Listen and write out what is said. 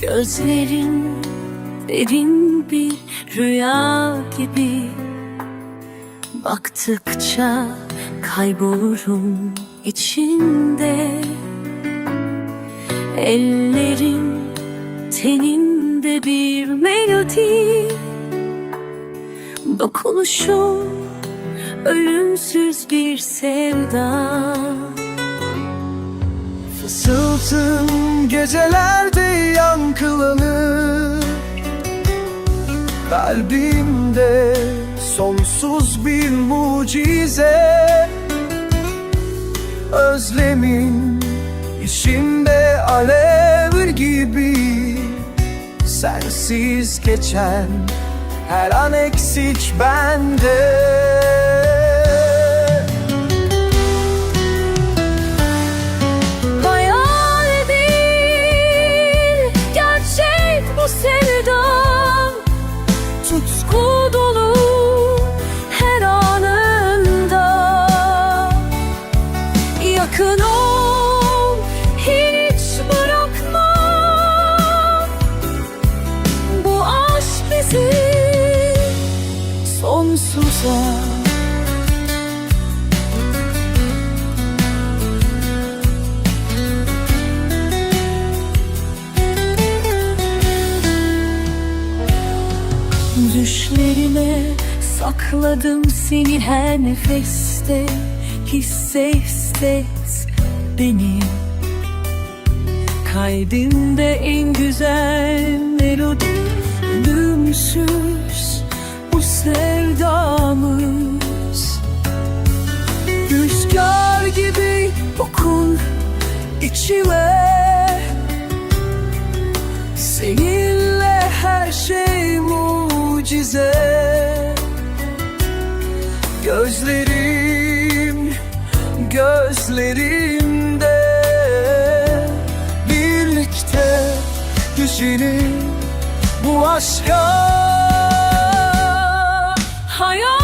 Gözlerin derin bir rüya gibi Baktıkça kaybolurum içinde. Ellerin teninde bir melodi. Dokunuşun ölümsüz bir sevda. Fısıltın gecelerde yankılanır Kalbimde sonsuz bir mucize. Özlemin içinde alev gibi Sensiz geçen her an eksik bende. Hayal değil, gerçek bu sevdam Düşlerime sakladım seni her nefeste Hisse hisset beni. Kalbimde en güzel melodi Ölümsüz bu sevdamız. Rüzgar gibi dokun içime gözlerimde Birlikte güzelim bu aşka. Hayat